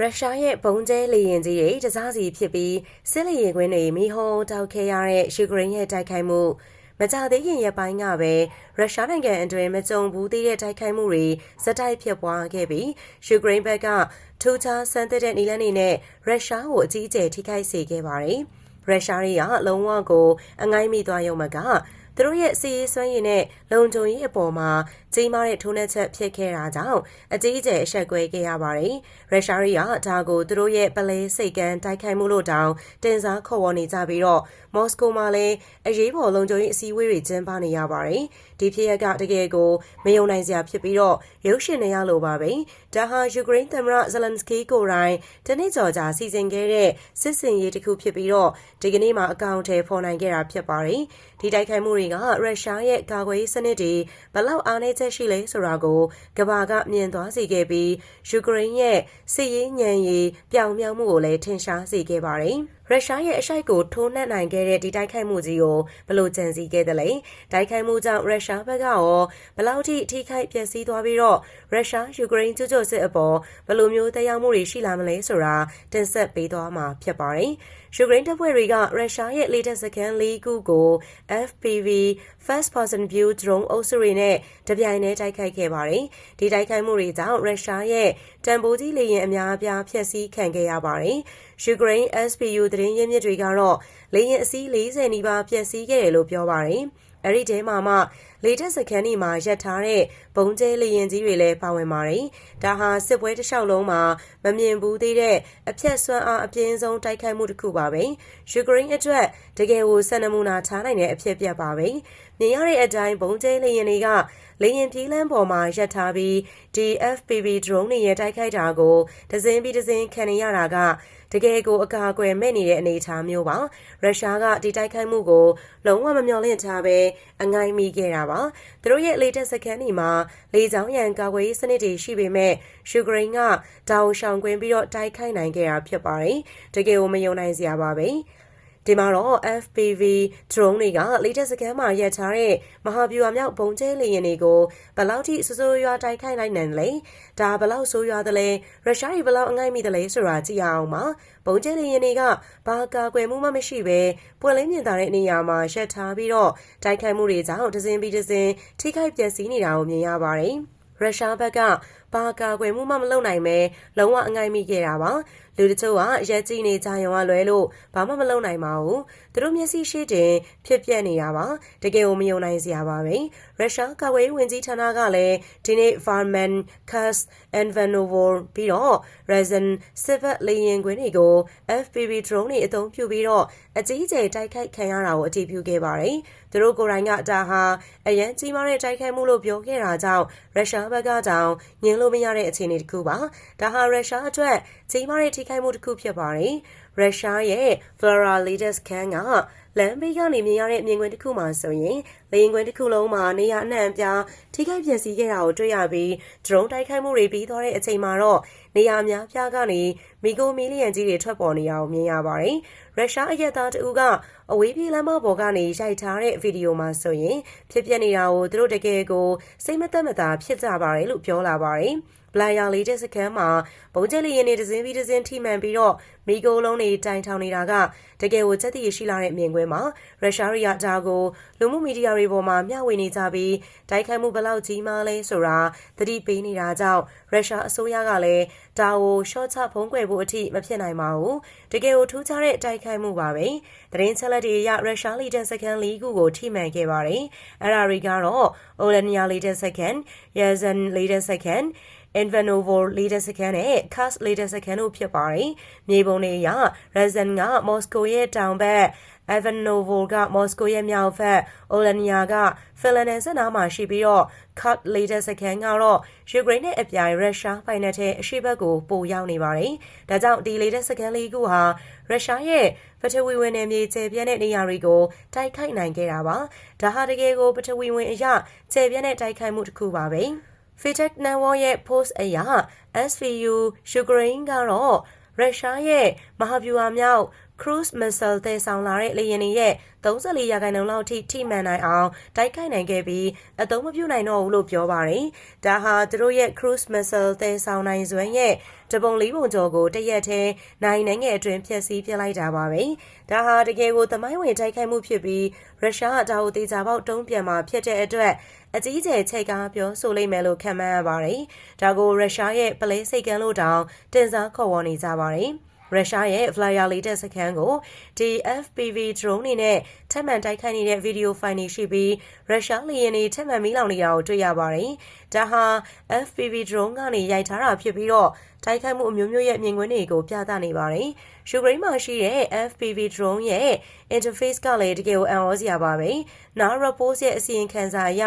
ရုရှားရဲ့ဘုံကျဲလေရင်ကြီးတွေတစားစီဖြစ်ပြီးစစ်လေရင်ခွင်းတွေမိဟုံးတောက်ခဲရတဲ့ယူကရိန်းရဲ့တိုက်ခိုက်မှုမကြသေးခင်ရက်ပိုင်းကပဲရုရှားနိုင်ငံအတွင်းမကြုံဘူးသေးတဲ့တိုက်ခိုက်မှုတွေစတိုက်ဖြစ်ပွားခဲ့ပြီးယူကရိန်းဘက်ကထူခြားဆန်းသစ်တဲ့နည်းလမ်းတွေနဲ့ရုရှားကိုအကြီးအကျယ်ထိခိုက်စေခဲ့ပါတယ်။ရုရှားတွေကလုံးဝကိုအငိုင်းမိသွားရုံမက သူတို့ရဲ့စီးရေးစွမ်းရည်နဲ့လုံခြုံရေးအပေါ်မှာကြီးမားတဲ့ထိုးနှက်ချက်ဖြစ်ခဲ့တာကြောင့်အကြီးအကျယ်အဆက်ကွဲခဲ့ရပါတယ်။ရုရှားတွေကဒါကိုသူတို့ရဲ့ပလဲစိတ်ကန်းတိုက်ခိုက်မှုလို့တောင်တင်စားခေါ်ဝေါ်နေကြပြီးတော့မော်စကိုမှာလည်းအရေးပေါ်လုံခြုံရေးအစည်းအဝေးတွေကျင်းပနေရပါတယ်။ဒီဖြစ်ရကတကယ်ကိုမယုံနိုင်စရာဖြစ်ပြီးတော့ရုပ်ရှင်နေရလို့ပါပဲ။ဒါဟာယူကရိန်းသမ္မတဇလန်စကီကိုရိုင်းတနစ်ကျော်ကြာစီစဉ်ခဲ့တဲ့စစ်စင်ရေးတစ်ခုဖြစ်ပြီးတော့ဒီကနေ့မှာအကောင့်ထဲဖော်နိုင်ခဲ့တာဖြစ်ပါတယ်။ဒီတိုက်ခိုက်မှုတွေကရုရှားရဲ့ကာကွယ်ရေးစနစ်တွေဘလောက်အားနည်းချက်ရှိလဲဆိုတာကိုကဘာကမြင်သွားစေခဲ့ပြီးယူကရိန်းရဲ့စစ်ရေးညံရေးပြောင်မြောက်မှုကိုလည်းထင်ရှားစေခဲ့ပါတယ်။ ရုရှားရဲ့အရှိုက်ကိုထိုးနှက်နိုင်ခဲ့တဲ့ဒီတိုက်ခိုက်မှုကြီးကိုဘလို့ကြံစည်ခဲ့တယ်လဲတိုက်ခိုက်မှုကြောင့်ရုရှားဘက်ကရောဘလောက်ထိထိခိုက်ပျက်စီးသွားပြီးတော့ရုရှားယူကရိန်းကျူးကျော်စစ်အပေါ်ဘလို့မျိုးတရားမှုတွေရှိလာမလဲဆိုတာတင်ဆက်ပေးသွားမှာဖြစ်ပါတယ် ယူကရိန်းတပ်ဖွဲ့တွေကရုရှားရဲ့လေတပ်စခန်း၄ခုကို FPV First Person View Drone အုပ်စုတွေနဲ့တပြိုင်တည်းတိုက်ခိုက်ခဲ့ပါတယ်။ဒီတိုက်ခိုက်မှုတွေကြောင့်ရုရှားရဲ့တန်ဖိုးကြီးလေယာဉ်အများအပြားဖျက်ဆီးခံခဲ့ရပါတယ်။ယူကရိန်း SPU သတင်းရင်းမြစ်တွေကတော့လေယာဉ်အစီး40နီးပါးဖျက်ဆီးခဲ့တယ်လို့ပြောပါတယ်။အဲ့ဒီထဲမှာမှလေတက်စခန်းဒီမှာရပ်ထားတဲ့ဘုံကျဲလေရင်ကြီးတွေလည်းပါဝင်ပါတယ်။ဒါဟာစစ်ပွဲတစ်လျှောက်လုံးမှာမမြင်ဘူးသေးတဲ့အပြက်ဆွမ်းအားအပြင်းဆုံးတိုက်ခိုက်မှုတစ်ခုပါပဲ။ယူကရိန်းအတွက်တကယ်ကိုစံနမူနာထားနိုင်တဲ့အဖြစ်ပြပါပဲ။မြင်ရတဲ့အတိုင်းဘုံကျဲလေရင်တွေက လေရင်ပြေးလန်းပေါ်မှာရပ်ထားပြီး DFPV drone တွေရဲ့တိုက်ခိုက်တာကိုဒဇင်းပြီးဒဇင်းခံနေရတာကတကယ်ကိုအကာအကွယ်မဲ့နေတဲ့အနေအထားမျိုးပါရုရှားကဒီတိုက်ခိုက်မှုကိုလုံးဝမမျှော်လင့်ထားပဲအငိုင်းမိခဲ့တာပါသူတို့ရဲ့လေတက်စခန်းဒီမှာလေကြောင်းရန်ကာကွယ်ရေးစနစ်တွေရှိပေမဲ့ယူကရိန်းကတောင်ရှောင်ကွင်းပြီးတော့တိုက်ခိုက်နိုင်ခဲ့တာဖြစ်ပါတယ်တကယ်ကိုမယုံနိုင်စရာပါပဲ ဒီမှာတော့ FPV drone တွေကလေတက်စကန်မှာရပ်ထားတဲ့မဟာဗျူဟာမြောက်ဘုံကျဲလေယာဉ်တွေကိုဘယ်လောက်ထိစစိုးရွာတိုက်ခိုက်နိုင်နိုင်လဲဒါဘယ်လောက်ဆိုးရွားသလဲရုရှားတွေဘယ်လောက်အငိုက်မိသလဲဆိုတာကြည့်အောင်ပါဘုံကျဲလေယာဉ်တွေကဘာကာကွယ်မှုမှမရှိပဲပွင့်လင်းမြင်သာတဲ့နေရာမှာရှက်ထားပြီးတော့တိုက်ခိုက်မှုတွေကြောင့်ဒဇင်ပြီးဒဇင်ထိခိုက်ပျက်စီးနေတာကိုမြင်ရပါတယ်ရုရှားဘက်ကဘာကာကွယ်မှုမှမလုပ်နိုင်ပဲလုံးဝအငိုက်မိခဲ့တာပါလူတချို့ကရက်ကြည့်နေကြရုံကလွဲလို့ဘာမှမလုပ်နိုင်ပါဘူးသူတို့မျက်စိရှိတင်ဖြစ်ပျက်နေတာပါတကယ်ကိုမယုံနိုင်စရာပါပဲရုရှားကာကွယ်ဝင်ကြီးဌာနကလည်းဒီနေ့ Varman Kas and Vanovor ပြီးတော့ Rezen Civet လေယာဉ်ကွင်းတွေကို FPV drone တွေအသုံးပြုပြီးတော့အကြီးအကျယ်တိုက်ခိုက်ခံရတာကိုအတည်ပြုခဲ့ပါတယ်သူတို့ကိုယ်တိုင်ကဒါဟာအရန်ကြီးမားတဲ့တိုက်ခိုက်မှုလို့ပြောခဲ့တာကြောင့်ရုရှားဘက်ကတောင်ညင်လို့မရတဲ့အခြေအနေတစ်ခုပါဒါဟာရုရှားအတွက်ကြီးမားတဲ့ထိခိုက်မှုတစ်ခုဖြစ်ပါတယ်ရုရှားရဲ့ Flora Latest Can က လမ်းဘေးကနေမြင်ရတဲ့မြင်ကွင်းတစ်ခုမှာဆိုရင်လေရင်ကွင်းတစ်ခုလုံးမှာနေရာအနှံ့အပြားထိခိုက်ပျက်စီးခဲ့တာကိုတွေ့ရပြီး drone တိုက်ခိုက်မှုတွေပြီးသွားတဲ့အချိန်မှာတော့နေရာများပြားကနေမီကိုမီလီယံကြီးတွေထွက်ပေါ်နေတာကိုမြင်ရပါတယ်။ရုရှားအရက်သားတဦးကအဝေးပြေးလမ်းမပေါ်ကနေရိုက်ထားတဲ့ဗီဒီယိုမှာဆိုရင်ဖြစ်ပျက်နေတာကိုသူတို့တကယ်ကိုစိတ်မသက်မသာဖြစ်ကြပါတယ်လို့ပြောလာပါတယ်။ ဘလိုင်ယာလေးတဲ့စခန်းမှာဘုံကျက်လီရင်နေတစင်းပြီးတစင်းထိမှန်ပြီးတော့မိโกလုံးတွေတိုင်ထောင်နေတာကတကယ်ကိုချက်တည်ရှိလာတဲ့မြင်ကွင်းမှာရုရှားရီယာဒါကိုလူမှုမီဒီယာတွေပေါ်မှာမျှဝေနေကြပြီးတိုက်ခိုက်မှုဘလောက်ကြီးမားလဲဆိုတာသတိပေးနေတာကြောင့်ရုရှားအစိုးရကလည်းဒါကိုရှော့ချဖုံးကွယ်ဖို့အထိမဖြစ်နိုင်ပါဘူးတကယ်ကိုထူးခြားတဲ့တိုက်ခိုက်မှုပါပဲသတင်းချက်လက်တွေအရရုရှားလီတက်စကန်လီခုကိုထိမှန်ခဲ့ပါတယ်အဲ့ဒါတွေကတော့အိုလနီယာလီတက်စကန် ယေဇန်လီတက်စကန် Invanovo leader second နဲ့ Cast leader second တို့ဖြစ်ပါတယ်။မြေပုံတွေအရ Razan ကမော်စကိုရဲ့တောင်ဘက် Ivanovo ကမော်စကိုရဲ့မြောက်ဘက် Olenia ကဖီလန်နယ်စနာမှာရှိပြီးတော့ Cut leader second ကတော့ယူကရိန်းနဲ့အပြိုင်ရုရှားပိုင်နက်ထဲအရှိဘက်ကိုပိုရောက်နေပါတယ်။ဒါကြောင့်ဒီ leader second လေးခုဟာရုရှားရဲ့ပထဝီဝင်နယ်မြေကျယ်ပြန့်တဲ့နေရာတွေကိုတိုက်ခိုက်နိုင်ခဲ့တာပါ။ဒါဟာတကယ်ကိုပထဝီဝင်အရကျယ်ပြန့်တဲ့တိုက်ခိုက်မှုတစ်ခုပါပဲ။ Fitech Network ရဲ့ post အရ SVU ယူကရိန်းကတော့ရုရှားရဲ့မဟာဗျူဟာမြောက် cruise missile သယ်ဆောင်လာတဲ့လေယာဉ်တွေရဲ့34ရာခိုင်နှုန်းလောက်ထိထိမှန်နိုင်အောင်တိုက်ခိုက်နိုင်ခဲ့ပြီးအသုံးမပြုနိုင်တော့ဘူးလို့ပြောပါတယ်။ဒါဟာသူတို့ရဲ့ cruise missile သယ်ဆောင်နိုင်စွမ်းရဲ့တပုံလေးပုံကျော်ကိုတရက်ထဲနိုင်နိုင်ငယ်အတွင်းဖျက်ဆီးပြလိုက်တာပါပဲ။ဒါဟာတကယ်ကိုသမိုင်းဝင်တိုက်ခိုက်မှုဖြစ်ပြီးရုရှားကဒါကိုတေချာပေါက်တုံးပြန်มาဖြစ်တဲ့အတွက်အကြီးကျယ်ချိတ်ကားပြောဆိုလိမ့်မယ်လို့ခံမှန်းရပါတယ်။ဒါကိုရုရှားရဲ့ပလဲစိတ်ကန်းလို့တောင်တင်စားခေါ်ဝေါ်နေကြပါတယ်။ ရုရှားရဲ့ flyer လေးတဲ့စခန်းကိုဒီ FPV drone နေနဲ့ထပ်မံတိုက်ခိုက်နေတဲ့ဗီဒီယိုဖိုင်တွေရှိပြီးရုရှားလေယာဉ်တွေထပ်မံမီးလောင်နေတာကိုတွေ့ရပါတယ်။ဒါဟာ FPV drone ကနေရိုက်ထားတာဖြစ်ပြီးတော့တိုက်ခိုက်မှုအမျိုးမျိုးရဲ့မြင်ကွင်းတွေကိုပြသနေပါတယ်။ယူကရိန်းမှာရှိတဲ့ FPV drone ရဲ့ interface ကလည်းတကယ်ကိုအံ့ဩစရာပါပဲ။ NARA Report ရဲ့အစီရင်ခံစာအရ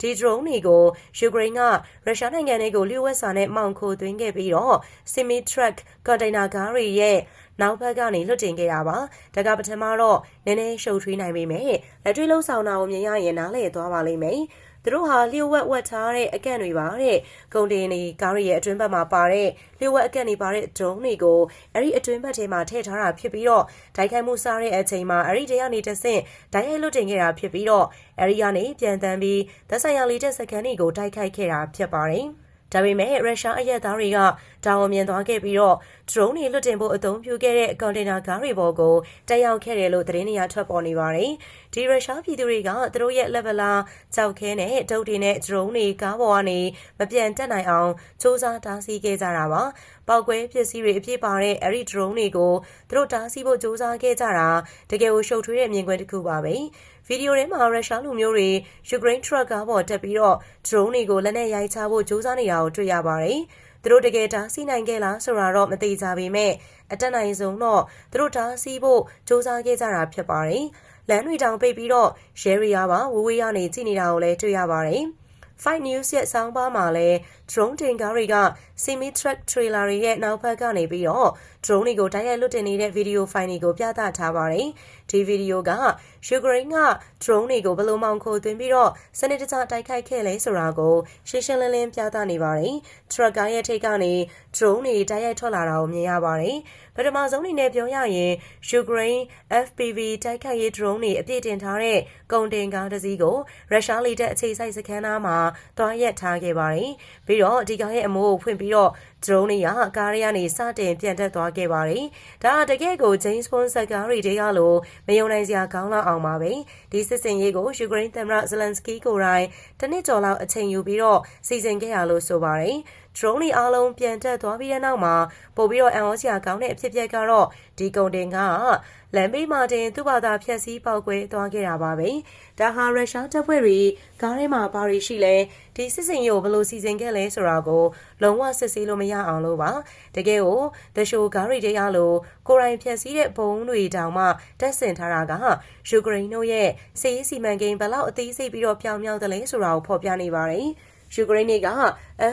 ဒီ drone တွေကိုယူကရိန်းကရုရှားနိုင်ငံတွေကိုလျှို့ဝှက်စာနဲ့မှောင်ခိုသွင်းခဲ့ပြီးတော့ semi truck container ကားတွေရဲ့ နောက်ဘက်ကနေလွတ်တင်ခဲ့တာပါ။ဒါကပထမတော့နည်းနည်းရှုပ်ထွေးနိုင်ပေမဲ့လက်တွေ့လုံးဆောင်တာကိုမြင်ရရင်နားလည်သွားပါလိမ့်မယ်။သူတို့ဟာလျှို့ဝှက်ဝတ်ထားတဲ့အကန့်တွေပါတဲ့ဂုံတင်တွေကားရဲ့အတွင်းဘက်မှာပါတဲ့လျှို့ဝှက်အကန့်တွေပါတဲ့ဒုံးတွေကိုအဲ့ဒီအတွင်းဘက်ထဲမှာထည့်ထားတာဖြစ်ပြီးတော့ဒိုင်ခိုင်မှုစားတဲ့အချိန်မှာအဲ့ဒီတရားနေတဆင့်ဒိုင်ရိုက်လွတ်တင်ခဲ့တာဖြစ်ပြီးတော့အဲ့ဒီကနေပြန်တန်းပြီးသက်ဆိုင်ရာလေးတဲ့စကန်တွေကိုတိုက်ခိုက်ခဲ့တာဖြစ်ပါတယ်။ ဒါပေမဲ့ရုရှားအရက်သားတွေကတာဝန်မြင်သွားခဲ့ပြီးတော့ drone တွေလွတ်တင်ဖို့အသုံးပြုခဲ့တဲ့ကွန်တိန်နာကားတွေပေါ်ကိုတက်ရောက်ခဲ့တယ်လို့သတင်းတွေထွက်ပေါ်နေပါတယ်။ဒီရုရှားပြည်သူတွေကသူတို့ရဲ့ level လာကြောက်ခဲနဲ့ဒုတ်တွေနဲ့ drone တွေကားပေါ်ကနေမပြန်တက်နိုင်အောင်စ조사တားဆီးခဲ့ကြတာပါ။ပောက်ကွဲပစ္စည်းတွေအပြည့်ပါတဲ့အဲ့ဒီ drone တွေကိုသူတို့တားဆီးဖို့စ조사ခဲ့ကြတာတကယ်ကိုရှုပ်ထွေးတဲ့မြင်ကွင်းတစ်ခုပါပဲ။ ဗီဒီယိုထဲမှာရုရှားလူမျိုးတွေယူကရိန်းထရက်ကားပေါ်တက်ပြီးတော့ drone တွေကိုလက်နဲ့ရိုက်ချဖို့ကြိုးစားနေတာကိုတွေ့ရပါတယ်။သူတို့တကယ်တားဆီးနိုင်ခဲ့လားဆိုတာတော့မသိကြပေမဲ့အတက်နိုင်ဆုံးတော့သူတို့တားဆီးဖို့ကြိုးစားခဲ့ကြတာဖြစ်ပါတယ်။လမ်းတွေတောင်ပိတ်ပြီးတော့ရဲရီယာပါဝေးဝေးကနေကြည့်နေတာကိုလည်းတွေ့ရပါတယ်။ Fight News ရဲ့ဆောင်းပါးမှာလည်း drone တင်ကားတွေက semi truck trailer တွေရဲ့နောက်ဘက်ကနေပြီးတော့ drone တွေကိုတိုက်ရိုက်လွတ်တင်နေတဲ့ဗီဒီယိုဖိုင်တွေကိုပြသထားပါတယ်။ဒီဗီဒီယိုကယူကရိန်းက drone တွေကိုဘယ်လိုမှောင်ခိုသွင်းပြီးတော့စနစ်တကျတိုက်ခိုက်ခဲ့လဲဆိုတာကိုရှင်းရှင်းလင်းလင်းပြသနေပါတယ်။ truck ကားရဲ့ထိပ်ကနေ drone တွေတိုက်ရိုက်ထွက်လာတာကိုမြင်ရပါတယ်။ပထမဆုံးအနေနဲ့ပြောရရင်ယူကရိန်း FPV တိုက်ခိုက်ရေး drone တွေအပြည့်တင်ထားတဲ့ကုန်တင်ကားတစ်စီးကိုရုရှားလေတပ်အခြေစိုက်စခန်းသားမှာတွားရက်ထားခဲ့ပါတယ်။ပြီးတော့ဒီကားရဲ့အမိုးကိုဖွင့်ပြီးတော့ drone တွေကကားရကနေစတင်ပြန်တက်သွားခဲ့ပါတယ်။ဒါတကယ့်ကို James Bond ဇာတ်ကားတွေတွေကလို့မယုံနိုင်စရာကောင်းလောက်အောင်ပါပဲ။ဒီစစ်စင်ရေးကိုယူကရိန်းသမ္မတဇလန်စကီကိုရိုင်းတနစ်ကျော်လောက်အချိန်ယူပြီးတော့စီစဉ်ခဲ့ရလို့ဆိုပါတယ်။ drone တွေအားလုံးပြန်တက်သွားပြီးတဲ့နောက်မှာပို့ပြီးတော့အန်အောစရာကောင်းတဲ့အဖြစ်အပျက်ကတော့ဒီကုန်တင်က လမ်းဘေးမှာတင်သူ့ဘာသာဖြက်စီးပေါက်ကွဲသွားခဲ့တာပါပဲ။ဒါဟာရုရှားတပ်ဖွဲ့တွေကားထဲမှာဘာတွေရှိလဲဒီစစ်စင်ရေးကိုဘယ်လိုစီစဉ်ခဲ့လဲဆိုတာကိုလုံးဝစစ်ဆေးလို့မရအောင်လို့ပါ။တကယ်ကိုဒရှိုကားတွေတရားလို့ကိုရိုင်းဖြက်စီးတဲ့ဘုံတွေတောင်မှတက်ဆင်ထားတာကယူကရိန်းတို့ရဲ့စစ်ရေးစီမံကိန်းဘယ်လောက်အသေးစိတ်ပြီးတော့ပြောင်းမြောက်တယ်လဲဆိုတာကိုဖော်ပြနေပါတယ်။ ယူကရိန်းတွေက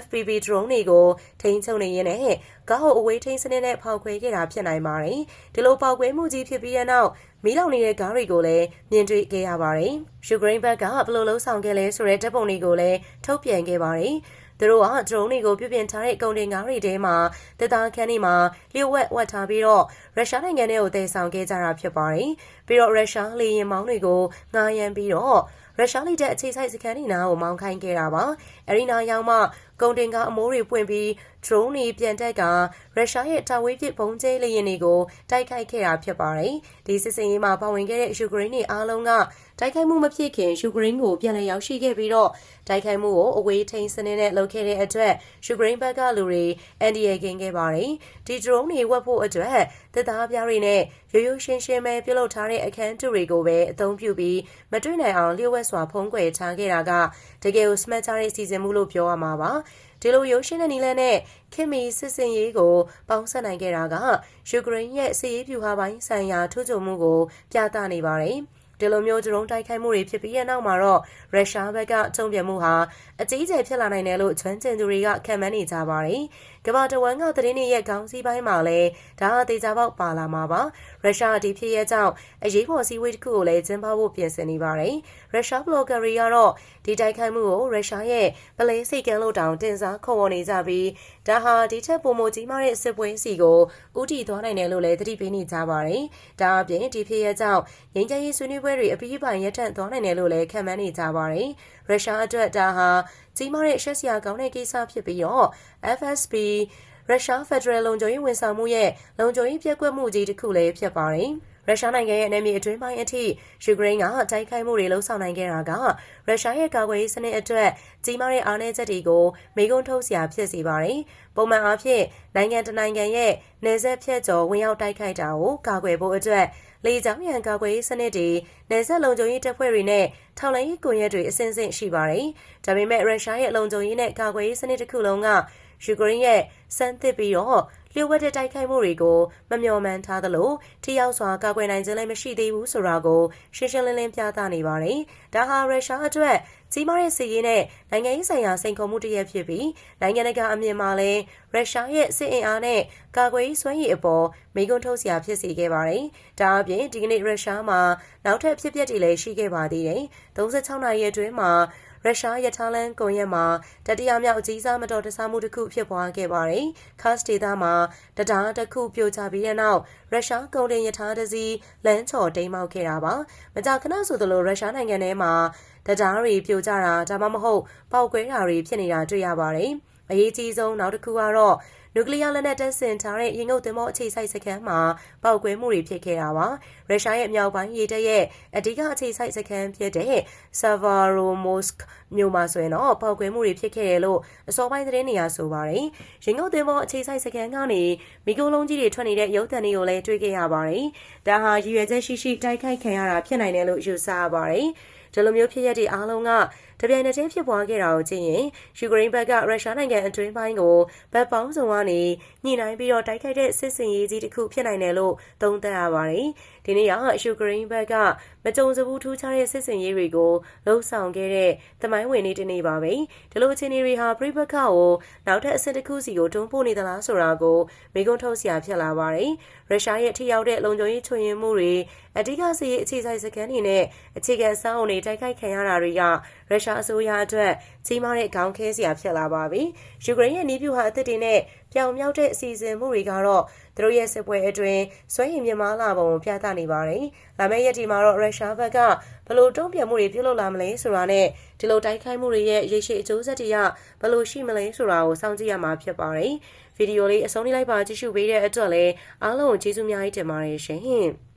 FPV drone တွေကိုထိန်းချုပ်နေရင်းနဲ့ကားဟိုအဝေးထိန်းစနစ်နဲ့ဖောက်ခွဲခဲ့တာဖြစ်နိုင်ပါတယ်။ဒီလိုပေါက်ကွဲမှုကြီးဖြစ်ပြီးတဲ့နောက်မီးလောင်နေတဲ့ကားတွေကိုလည်းမြင်တွေ့ခဲ့ရပါတယ်။ယူကရိန်းဘက်ကဘယ်လိုလှုံ့ဆော်ခဲ့လဲဆိုတဲ့ဓာတ်ပုံတွေကိုလည်းထုတ်ပြန်ခဲ့ပါတယ်။သူတို့က drone တွေကိုပြုပြင်ထားတဲ့ကုန်တင်ကားတွေထဲမှာတပ်သားခန်းတွေမှာလျှို့ဝှက်ဝတ်ထားပြီးတော့ရုရှားနိုင်ငံထဲကိုတည်ဆောင်ခဲ့ကြတာဖြစ်ပါတယ်။ပြီးတော့ရုရှားလေယာဉ်မောင်းတွေကိုငားရမ်းပြီးတော့ ရုရှားလိတဲ့အခြေစိုက်စခန်းတွေနားကိုမောင်းခိုင်းခဲ့တာပါ။အဲဒီနားရောက်မှ ကုန်တင်ကားအမိုးတွေပွင့်ပြီး drone တွေပြန်တက်ကရုရှားရဲ့တာဝေးပစ်ဘုံကျဲလေယာဉ်တွေကိုတိုက်ခိုက်ခဲ့တာဖြစ်ပါတယ်။ဒီစစ်စင်ရေးမှာပါဝင်ခဲ့တဲ့ယူကရိန်းတွေအားလုံးကတိုက်ခိုက်မှုမဖြစ်ခင်ယူကရိန်းကိုပြန်လည်ရောက်ရှိခဲ့ပြီးတော့တိုက်ခိုက်မှုကိုအဝေးထိန်းစနစ်နဲ့လုပ်ခဲ့တဲ့အတွက်ယူကရိန်းဘက်ကလူတွေအန်ဒီယေကင်းခဲ့ပါတယ်။ဒီ drone တွေဝတ်ဖို့အတွက်တပ်သားပြားတွေနဲ့ရိုးရိုးရှင်းရှင်းပဲပြုလုပ်ထားတဲ့အခန်းတူတွေကိုပဲအသုံးပြုပြီးမတွေ့နိုင်အောင်လျှို့ဝှက်စွာဖုံးကွယ်ထားခဲ့တာကတကယ်ကို smart ချတဲ့စီစဉ်မှုလို့ပြောရမှာပါဒီလိုရုပ်ရှင်တဲ့နီလန်းနဲ့ခင်မီစစ်စင်ရေးကိုပေါင်းဆက်နိုင်ခဲ့တာကယူကရိန်းရဲ့စစ်ရေးဖြူဟာပိုင်းဆိုင်ရာထုချွမှုကိုပြသနေပါတယ် ဒီလိုမျိုးဒရုန်းတိုက်ခိုက်မှုတွေဖြစ်ပြီးတဲ့နောက်မှာတော့ရုရှားဘက်ကတုံ့ပြန်မှုဟာအကြီးအကျယ်ဖြစ်လာနိုင်တယ်လို့ကျွမ်းကျင်သူတွေကခံမှန်းနေကြပါတယ်။ကမ္ဘာတဝန်းကသတင်းတွေရဲ့ခေါင်းစည်းပိုင်းမှာလည်းဒါဟာတေချာပေါက်ပါလာမှာပါရုရှားဒီဖြစ်ရဲ့ကြောင့်အရေးပေါ်စည်းဝေးတစ်ခုကိုလည်းကျင်းပဖို့ပြင်ဆင်နေပါတယ်ရုရှားဘလော့ဂါတွေကတော့ဒီတိုက်ခိုက်မှုကိုရုရှားရဲ့ပလဲစိတ်ကန်းလို့တောင်တင်စားခေါ်ဝေါ်နေကြပြီးဒါဟာဒီချက်ပုံမကြီးမားတဲ့စစ်ပွဲစီကိုဥတီသွားနိုင်တယ်လို့လည်းသတိပေးနေကြပါတယ်ဒါအပြင်ဒီဖြစ်ရဲ့ကြောင့်ငြိမ်းချမ်းရေးဆွေးနွေးပွဲတွေအပြီးပိုင်ရပ်တန့်သွားနိုင်တယ်လို့လည်းခန့်မှန်းနေကြပါတယ်ရုရှားအတွက်ဒါဟာကြီးမားတဲ့ရှက်စရာကောင်းတဲ့ကိစ္စဖြစ်ပြီးတော့ FSB ရုရှားဖက်ဒရယ်လုံခြုံရေးဝန်ဆောင်မှုရဲ့လုံခြုံရေးပြက်ကွက်မှုကြီးတစ်ခုလည်းဖြစ်ပါတယ်။ ရုရှားနိုင်ငံရဲ့အနေမြေအတွင်းပိုင်းအထိယူကရိန်းကတိုက်ခိုက်မှုတွေလှုံ့ဆော်နိုင်ခဲ့တာကရုရှားရဲ့ကာကွယ်ရေးစနစ်အတွက်ကြီးမားတဲ့အားနည်းချက်တွေကိုမေကုန်းထုတ်စရာဖြစ်စေပါတယ်။ပုံမှန်အားဖြင့်နိုင်ငံတနိုင်ငံရဲ့နယ်စပ်ဖြတ်ကျော်ဝင်ရောက်တိုက်ခိုက်တာကိုကာကွယ်ဖို့အတွက်လေကြောင်းရန်ကာကွယ်ရေးစနစ်တွေနယ်စပ်လုံခြုံရေးတပ်ဖွဲ့တွေနဲ့ထောက်လှမ်းရေးကွန်ရက်တွေအစဉ်အဆက်ရှိပါတယ်။ဒါပေမဲ့ရုရှားရဲ့လုံခြုံရေးနဲ့ကာကွယ်ရေးစနစ်တစ်ခုလုံးကယူကရိန်းရဲ့စမ်းသစ်ပြီးတော့ လျှို့ဝှက်တဲ့တိုက်ခိုက်မှုတွေကိုမမျှော်မှန်းထားသလိုထိရောက်စွာကာကွယ်နိုင်ခြင်းလည်းမရှိသေးဘူးဆိုတာကိုရှင်းရှင်းလင်းလင်းပြသနေပါတယ်။ဒါဟာရုရှားအတွက်ကြီးမားတဲ့စစ်ရေးနဲ့နိုင်ငံရေးဆိုင်ရာစိန်ခေါ်မှုတစ်ရပ်ဖြစ်ပြီးနိုင်ငံတကာအမြင်မှာလည်းရုရှားရဲ့စစ်အင်အားနဲ့ကာကွယ်ရေးစွမ်းရည်အပေါ်မိကွန်းထုတ်စရာဖြစ်စေခဲ့ပါတယ်။ဒါအပြင်ဒီကနေ့ရုရှားမှာနောက်ထပ်ဖြစ်ပျက်တွေလည်းရှိခဲ့ပါသေးတယ်။36နာရီအတွင်းမှာ ရုရှားရထားလမ်းကွန်ရက်မှာတတိယမြောက်အကြီးစားမတော်တဆမှုတစ်ခုဖြစ်ပွားခဲ့ပါတယ်။ခတ်စဒေတာမှာတရားတစ်ခုပြိုကျပြီးတဲ့နောက်ရုရှားကုန်တင်ရထားတစ်စီးလမ်းချော်တိမ်းမောက်ခဲ့တာပါ။မကြာခဏဆိုသလိုရုရှားနိုင်ငံထဲမှာတရားတွေပြိုကျတာဒါမှမဟုတ်ပောက်ကွဲတာတွေဖြစ်နေတာတွေ့ရပါတယ်။အရေးကြီးဆုံးနောက်တစ်ခုကတော့ နျူကလ িয়ার လက်နက်တပ်ဆင်ထားတဲ့ရင်ငုတ်သင်္ဘောအခြေစိုက်စခန်းမှာပောက်ကွဲမှုတွေဖြစ်ခဲ့တာပါရုရှားရဲ့မြောက်ပိုင်းရေတပ်ရဲ့အဓိကအခြေစိုက်စခန်းဖြစ်တဲ့ Severomorsk မြို့မှာဆိုရင်တော့ပောက်ကွဲမှုတွေဖြစ်ခဲ့တယ်လို့အစောပိုင်းသတင်းတွေအရဆိုပါတယ်ရင်ငုတ်သင်္ဘောအခြေစိုက်စခန်းကနေမိကုံလုံးကြီးတွေထွက်နေတဲ့ရုပ်သံတွေကိုလည်းတွေ့ခဲ့ရပါတယ်ဒါဟာရည်ရွယ်ချက်ရှိရှိတိုက်ခိုက်ခံရတာဖြစ်နိုင်တယ်လို့ယူဆရပါတယ်ဒီလိုမျိုးဖြစ်ရတဲ့အားလုံးက တပြိုင်နက်တည်းဖြစ်ပွားခဲ့တာကိုကြည့်ရင်ယူကရိန်းဘက်ကရုရှားနိုင်ငံအတွင်းပိုင်းကိုဗတ်ပေါင်းစုံကနေညှိနှိုင်းပြီးတော့တိုက်ခိုက်တဲ့စစ်စင်ရေးကြီးတစ်ခုဖြစ်နိုင်တယ်လို့သုံးသပ်ရပါတယ်။ဒီနေ့ကယူကရိန်းဘက်ကမကြုံစဘူးထူးခြားတဲ့စစ်စင်ရေးတွေကိုလှုံ့ဆော်ခဲ့တဲ့သမိုင်းဝင်နေ့တစ်နေ့ပါပဲ။ဒီလိုအခြေအနေတွေဟာပြိပခါကိုနောက်ထပ်အဆင့်တစ်ခုစီကိုတွန်းပို့နေသလားဆိုတာကိုမိကုန်းထုတ်စရာဖြစ်လာပါတယ်။ရုရှားရဲ့ထိရောက်တဲ့လုံခြုံရေးချွင်ရင်မှုတွေအဓိကစီရေးအခြေစိုက်စခန်းတွေနဲ့အခြေခံစောင်းအုံတွေတိုက်ခိုက်ခံရတာတွေကရုရှားအစိုးရအတွက်ကြီးမားတဲ့ခေါင်းခဲစရာဖြစ်လာပါပြီ။ယူကရိန်းရဲ့နေပြူဟာအသစ်တွေနဲ့ပြောင်မြောက်တဲ့အစီအစဉ်မှုတွေကတော့သူတို့ရဲ့စစ်ပွဲအတွင်းစွမ်းရည်မြင့်မားလာပုံကိုပြသနေပါတယ်။လာမယ့်ရက်ဒီမှာတော့ရုရှားဘက်ကဘလို့တုံ့ပြန်မှုတွေပြုလုပ်လာမလဲဆိုတာနဲ့ဒီလိုတိုက်ခိုက်မှုတွေရဲ့ရေရှည်အကျိုးဆက်တွေကဘလို့ရှိမလဲဆိုတာကိုစောင့်ကြည့်ရမှာဖြစ်ပါတယ်။ဗီဒီယိုလေးအဆုံးထိလိုက်ပါကြည့်ရှုပေးတဲ့အတွက်လည်းအားလုံးကိုကျေးဇူးများကြီးတင်ပါတယ်ရှင်။